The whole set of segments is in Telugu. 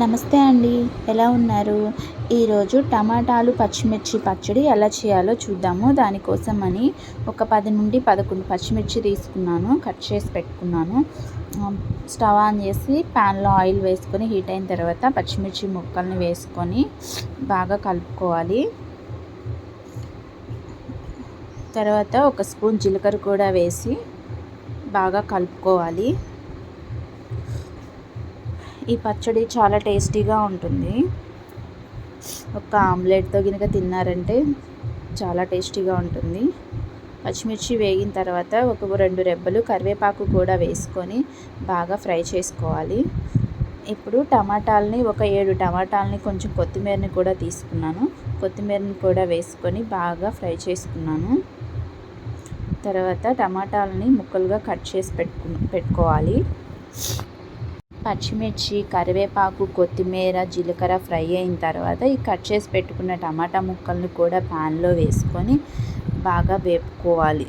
నమస్తే అండి. ఎలా ఉన్నారు? ఈరోజు టమాటాలు పచ్చిమిర్చి పచ్చడి ఎలా చేయాలో చూద్దాము. దానికోసం అని ఒక పది నుండి పదకొండు పచ్చిమిర్చి తీసుకున్నాను. కట్ చేసి పెట్టుకున్నాను. స్టవ్ ఆన్ చేసి ప్యాన్లో ఆయిల్ వేసుకొని హీట్ అయిన తర్వాత పచ్చిమిర్చి ముక్కల్ని వేసుకొని బాగా కలుపుకోవాలి. తర్వాత ఒక స్పూన్ జీలకర్ర కూడా వేసి బాగా కలుపుకోవాలి. ఈ పచ్చడి చాలా టేస్టీగా ఉంటుంది. ఒక ఆమ్లెట్తో కనుక తిన్నారంటే చాలా టేస్టీగా ఉంటుంది. పచ్చిమిర్చి వేగిన తర్వాత ఒక రెండు రెబ్బలు కరివేపాకు కూడా వేసుకొని బాగా ఫ్రై చేసుకోవాలి. ఇప్పుడు టమాటాలని ఒక ఏడు టమాటాలని కొంచెం కొత్తిమీరని కూడా తీసుకున్నాను. కొత్తిమీరని కూడా వేసుకొని బాగా ఫ్రై చేసుకున్నాను. తర్వాత టమాటాలని ముక్కలుగా కట్ చేసి పెట్టుకు పెట్టుకోవాలి. పచ్చిమిర్చి కరివేపాకు కొత్తిమీర జీలకర్ర ఫ్రై అయిన తర్వాత ఈ కట్ చేసి పెట్టుకున్న టమాటా ముక్కల్ని కూడా ప్యాన్లో వేసుకొని బాగా వేపుకోవాలి.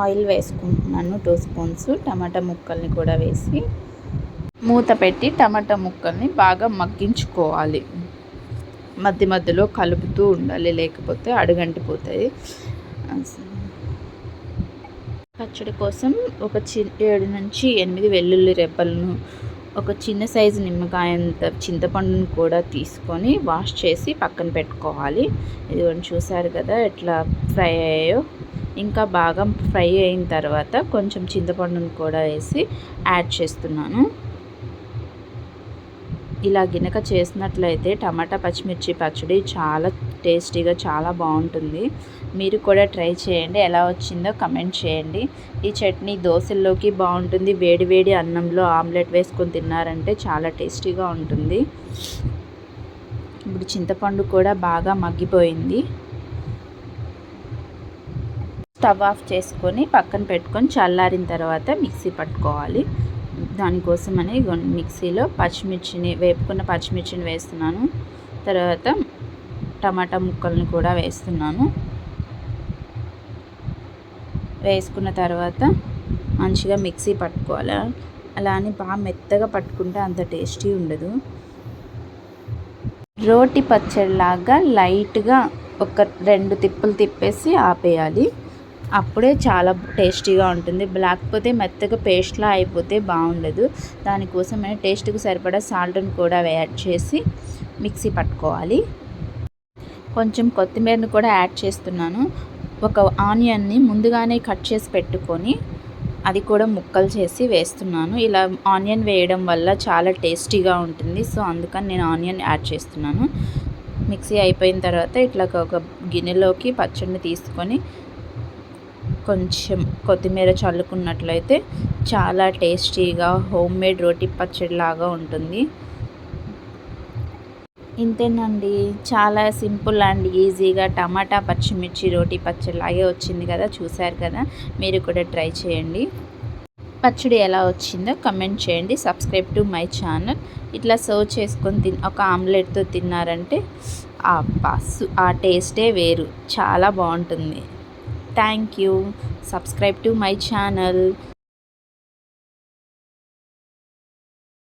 ఆయిల్ వేసుకుంటున్నాను టూ స్పూన్స్. టమాటా ముక్కల్ని కూడా వేసి మూత పెట్టి టమాటా ముక్కల్ని బాగా మగ్గించుకోవాలి. మధ్య మధ్యలో కలుపుతూ ఉండాలి లేకపోతే అడుగంటిపోతుంది పచ్చడి కోసం ఒక చి ఏడు నుంచి ఎనిమిది వెల్లుల్లి రెబ్బలను ఒక చిన్న సైజు నిమ్మకాయంత చింతపండును కూడా తీసుకొని వాష్ చేసి పక్కన పెట్టుకోవాలి. ఇది చూసారు కదా ఎట్లా ఫ్రై అయ్యాయో? ఇంకా బాగా ఫ్రై అయిన తర్వాత కొంచెం చింతపండును కూడా వేసి యాడ్ చేస్తున్నాను. ఇలా గినక చేసినట్లయితే టమాటా పచ్చిమిర్చి పచ్చడి చాలా టేస్టీగా చాలా బాగుంటుంది. మీరు కూడా ట్రై చేయండి. ఎలా వచ్చిందో కమెంట్ చేయండి. ఈ చట్నీ దోశల్లోకి బాగుంటుంది. వేడి వేడి అన్నంలో ఆమ్లెట్ వేసుకొని తిన్నారంటే చాలా టేస్టీగా ఉంటుంది. ఇప్పుడు చింతపండు కూడా బాగా మగ్గిపోయింది. స్టవ్ ఆఫ్ చేసుకొని పక్కన పెట్టుకొని చల్లారిన తర్వాత మిక్సీ పట్టుకోవాలి. దానికోసమని మిక్సీలో పచ్చిమిర్చిని వేపుకున్న పచ్చిమిర్చిని వేస్తున్నాను. తర్వాత టమాటా ముక్కల్ని కూడా వేస్తున్నాను. వేసుకున్న తర్వాత మంచిగా మిక్సీ పట్టుకోవాలి. అలా అని బాగా మెత్తగా పట్టుకుంటే అంత టేస్టీ ఉండదు. రోటి పచ్చడిలాగా లైట్గా ఒక రెండు తిప్పులు తిప్పేసి ఆపేయాలి. అప్పుడే చాలా టేస్టీగా ఉంటుంది. లేకపోతే మెత్తగా పేస్ట్లా అయిపోతే బాగుండదు. దానికోసం టేస్ట్కి సరిపడా సాల్ట్ని కూడా యాడ్ చేసి మిక్సీ పట్టుకోవాలి. కొంచెం కొత్తిమీరను కూడా యాడ్ చేస్తున్నాను. ఒక ఆనియన్ని ముందుగానే కట్ చేసి పెట్టుకొని అది కూడా ముక్కలు చేసి వేస్తున్నాను. ఇలా ఆనియన్ వేయడం వల్ల చాలా టేస్టీగా ఉంటుంది. సో అందుకని నేను ఆనియన్ యాడ్ చేస్తున్నాను. మిక్సీ అయిపోయిన తర్వాత ఇట్లా ఒక గిన్నెలోకి పచ్చడిని తీసుకొని కొంచెం కొత్తిమీర చల్లుకున్నట్లయితే చాలా టేస్టీగా హోమ్ మేడ్ రోటి పచ్చడి లాగా ఉంటుంది. ఇంతేనండి. చాలా సింపుల్ అండ్ ఈజీగా టమాటా పచ్చిమిర్చి రోటి పచ్చడిలాగే వచ్చింది కదా చూశారు కదా? మీరు కూడా ట్రై చేయండి. పచ్చడి ఎలా వచ్చిందో కమెంట్ చేయండి. Subscribe to my channel. ఇట్లా సర్వ్ చేసుకొని తిన్ ఒక ఆమ్లెట్తో తిన్నారంటే ఆ పస్సు ఆ టేస్టే వేరు. చాలా బాగుంటుంది. Thank you. Subscribe to my channel.